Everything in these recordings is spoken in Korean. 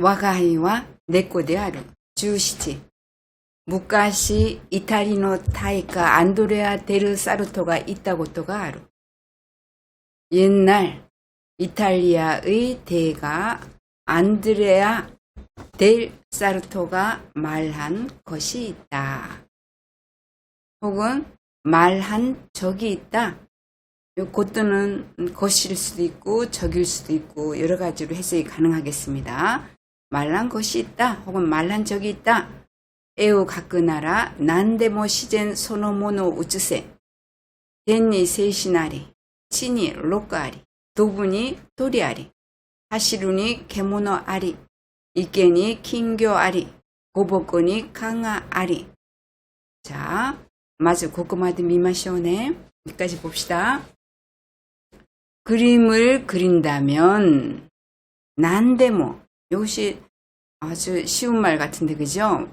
와가이와 내꺼である17昔イタリの大家アンドレア・デル・サルトが言ったことがある 옛날 이탈리아의 대가 안드레아 델 사르토가 말한 것이 있다. 혹은 말한 적이 있다. 요 그것도는 것일 수도 있고 적일 수도 있고 여러 가지로 해석이 가능하겠습니다. 말한 것이 있다. 혹은 말한 적이 있다. 에오 가끄나라 난데모 시젠 소노모노 우츠세 덴니 세시나리 치니 로까리 도분이 도리아리 하시루니 개모노 아리 이케니 킹교 아리 고복근이 강아 아리 자, 마저 고구마도 미마시오네 여기까지 봅시다. 그림을 그린다면 난데모 이것이 아주 쉬운 말 같은데 그죠?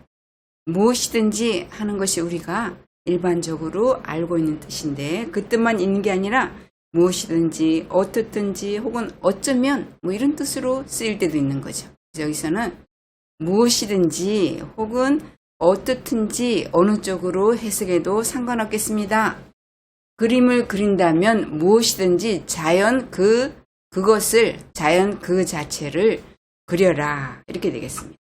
무엇이든지 하는 것이 우리가 일반적으로 알고 있는 뜻인데 그 뜻만 있는 게 아니라 무엇이든지 어떻든지 혹은 어쩌면 뭐 이런 뜻으로 쓰일 때도 있는 거죠. 여기서는 무엇이든지 혹은 어떻든지 어느 쪽으로 해석해도 상관없겠습니다. 그림을 그린다면 무엇이든지 자연 그 그것을 자연 그 자체를 그려라 이렇게 되겠습니다.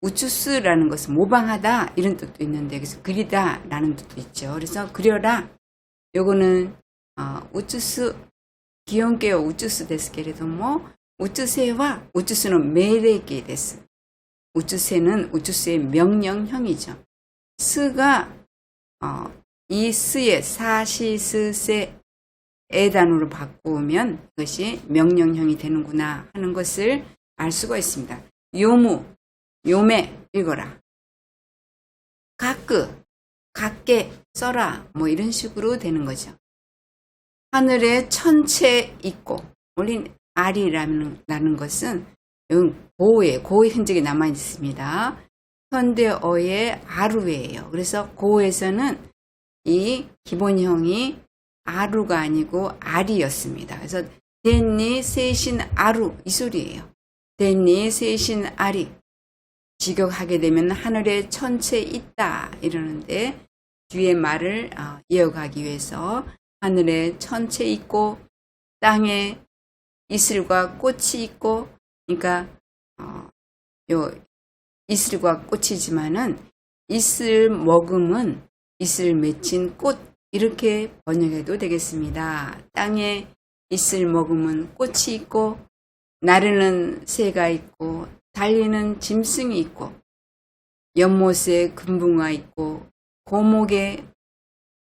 우추스라는 것은 모방하다 이런 뜻도 있는데 그래서 그리다라는 뜻도 있죠. 그래서 그려라. 요거는 어, 우추스 기온계요 우추스 ですけれども 우추세와 우추스는 매래기 です. 우추세는 우추스의 명령형이죠. 스가 어, 이 스의 사시스세 에단으로 바꾸면 그것이 명령형이 되는구나 하는 것을 알 수가 있습니다. 요무 요매 읽어라. 가끄, 갖게 써라. 뭐 이런 식으로 되는 거죠. 하늘에 천체 있고, 우리 알이라는 라는 것은 고의, 고의 흔적이 남아 있습니다. 현대어의 아루예요. 그래서 고에서는 이 기본형이 아루가 아니고 알이었습니다. 그래서 덴니 세신 아루 이 소리예요. 덴니 세신 아리 직역하게 되면 하늘에 천체 있다 이러는데 뒤에 말을 어, 이어가기 위해서 하늘에 천체 있고 땅에 이슬과 꽃이 있고 그러니까 어, 요 이슬과 꽃이지만은 이슬 먹음은 이슬 맺힌 꽃 이렇게 번역해도 되겠습니다. 땅에 이슬 먹음은 꽃이 있고 나르는 새가 있고 달리는 짐승이 있고 연못에 금붕어 있고 고목에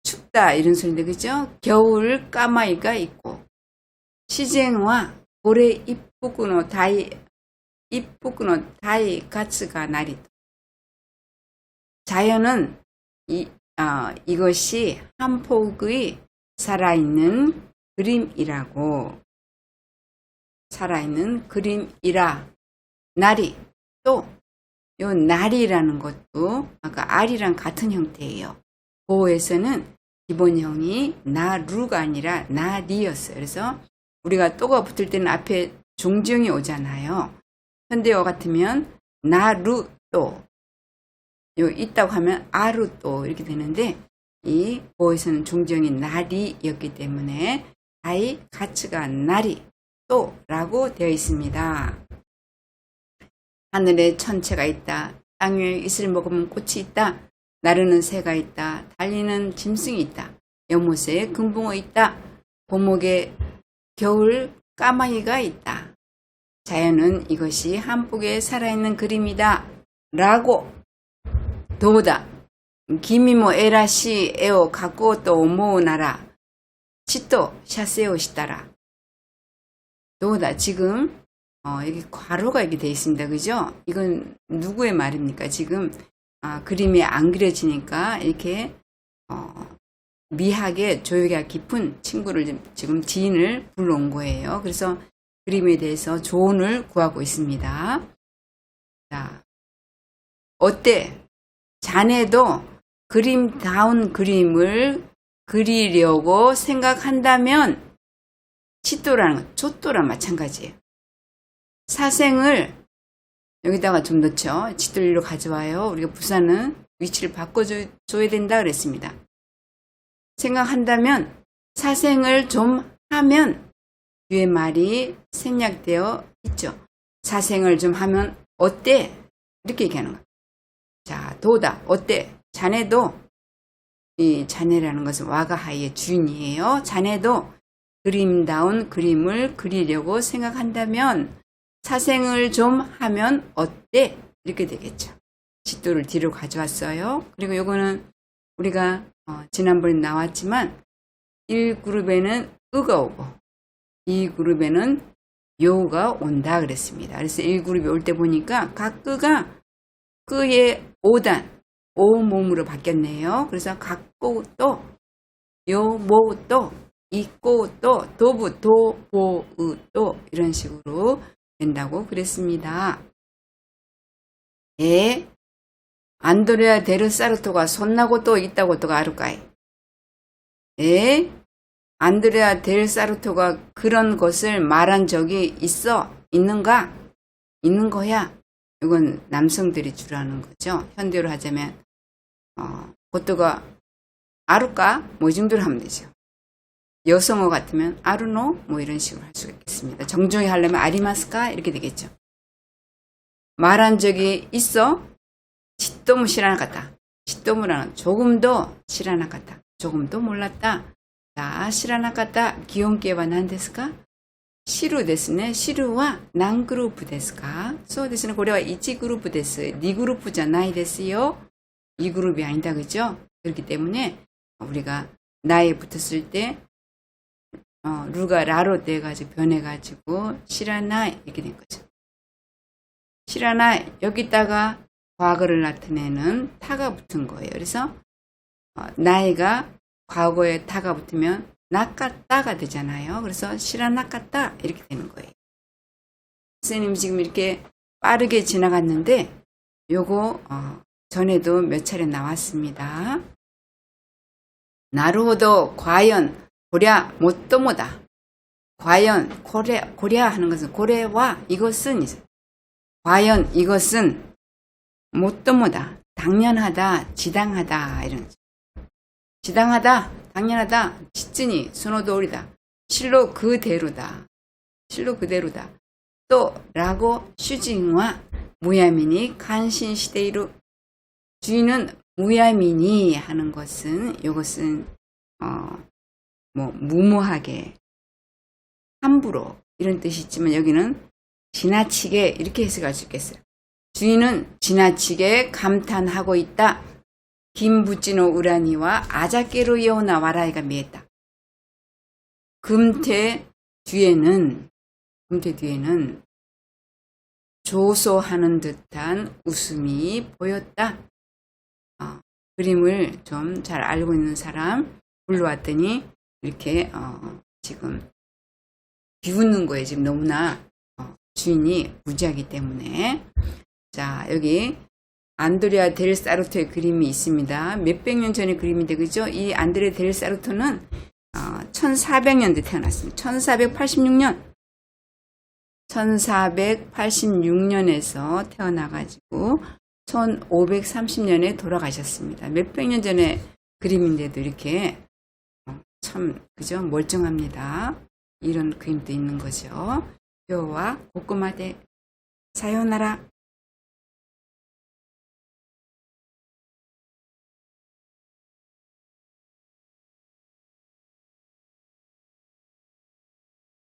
춥다 이런 소리인데 그죠? 겨울 까마이가 있고 시쟁과 고래 이쁘구노 다이 이쁘구노 다이 가츠가 나리도 자연은 이, 아, 이것이 한 폭의 살아있는 그림이라고 살아있는 그림이라 날이 또 요 날이라는 것도 아까 알이랑 같은 형태예요. 보호에서는 기본형이 나루가 아니라 나리였어요. 그래서 우리가 또가 붙을 때는 앞에 종지형이 오잖아요. 현대어 같으면 나루 또, 요 있다고 하면 아루 또 이렇게 되는데 이 보호에서는 종지형이 나리였기 때문에 아이 가츠가 나리 또라고 되어 있습니다. 하늘에 천체가 있다. 땅 위에 이슬 먹으면 꽃이 있다. 나르는 새가 있다. 달리는 짐승이 있다. 연못에 금붕어 있다. 고목에 겨울 까마귀가 있다. 자연은 이것이 한복에 살아있는 그림이다. 라고 도다. 기미모 에라시 에오 갖고 또 오모나라. 치또 샤세오 시따라. 도다. 지금 어, 여기 괄호가 이렇게 돼 있습니다. 그죠? 이건 누구의 말입니까? 지금 아, 그림이 안 그려지니까 이렇게 어, 미하게 조예가 깊은 친구를 지금 지인을 불러온 거예요. 그래서 그림에 대해서 조언을 구하고 있습니다. 자, 어때? 자네도 그림다운 그림을 그리려고 생각한다면 치또라는 것, 초또랑 마찬가지예요. 사생을 여기다가 좀 넣죠. 짓돌리로 가져와요. 우리가 부사는 위치를 바꿔줘야 된다 그랬습니다. 생각한다면 사생을 좀 하면 뒤에 말이 생략되어 있죠. 사생을 좀 하면 어때? 이렇게 얘기하는 거예요. 자, 도다. 어때? 자네도 이 자네라는 것은 와가하이의 주인이에요. 자네도 그림다운 그림을 그리려고 생각한다면 사생을 좀 하면 어때? 이렇게 되겠죠. 짓도를 뒤로 가져왔어요. 그리고 요거는 우리가 어, 지난번에 나왔지만 1그룹에는 으가 오고 2그룹에는 요가 온다 그랬습니다. 그래서 1그룹이 올 때 보니까 각 끄가 끄의 5단, 5몸으로 바뀌었네요. 그래서 각고 또, 요, 모, 또, 있고 또, 도부, 도, 보, 으, 또 이런 식으로 된다고 그랬습니다. 에, 안드레아 데르사르토가 손나고 또 있다고 또 아루까이. 에, 안드레아 델사르토가 그런 것을 말한 적이 있어? 있는가? 있는 거야? 이건 남성들이 주로 하는 거죠. 현대로 하자면, 어, 고토가 아루까? 뭐 이 정도로 하면 되죠. 여성어 같으면 아루노? 뭐 이런 식으로 할 수가 있겠습니다. 정중히 하려면 아리마스까? 이렇게 되겠죠. 말한 적이 있어? 짓도무 실하나갔다. 짓도무라는 조금도 실하나갔다. 조금도 몰랐다. 자, 실하나갔다. 기온께와 난데스까? 시루 데스네. 시루와 난 그룹 데스까? 소 데스네. 고래와 이치 그룹 데스. 니 그룹자 나이 데스요. 이 그룹이 아니다. 그죠? 그렇기 때문에 우리가 나이에 붙었을 때 어, 루가 라로 돼가지고 변해가지고 시라나 이렇게 된 거죠. 시라나 여기다가 과거를 나타내는 타가 붙은 거예요. 그래서 어, 나이가 과거에 타가 붙으면 낚았다가 되잖아요. 그래서 시라 낚았다 이렇게 되는 거예요. 선생님이 지금 이렇게 빠르게 지나갔는데 요거 어, 전에도 몇 차례 나왔습니다. 나루호도 과연 고랴 못도모다. 과연 고래 고랴 하는 것은 고래와 이것은 과연 이것은 못도모다. 당연하다. 지당하다. 이런 지당하다. 당연하다. 지증이 순호도리다. 실로 그대로다. 실로 그대로다. 또 라고 슈징과 무야민이 간신시대이루 주인은 무야민이 하는 것은 이것은 어, 뭐 무모하게 함부로 이런 뜻이 있지만 여기는 지나치게 이렇게 해석할 수 있겠어요. 주인은 지나치게 감탄하고 있다. 김부찌노 우라니와 아자케로 이오나 와라이가 미했다. 금태 뒤에는 금태 뒤에는 조소하는 듯한 웃음이 보였다. 어, 그림을 좀 잘 알고 있는 사람 불러왔더니 이렇게 어, 지금 비웃는 거에 지금 너무나 어, 주인이 무지하기 때문에 자 여기 안드레아 델 사르토의 그림이 있습니다. 몇백 년 전의 그림인데 그죠? 이 안드레아 델 사르토는 어, 1400년대 태어났습니다. 1486년 1486년에서 태어나가지고 1530년에 돌아가셨습니다. 몇백 년 전에 그림인데도 이렇게 어, 참 그죠? 멀쩡합니다. 이런 그림도 있는 거죠. 뼈와 고구마대 사요나라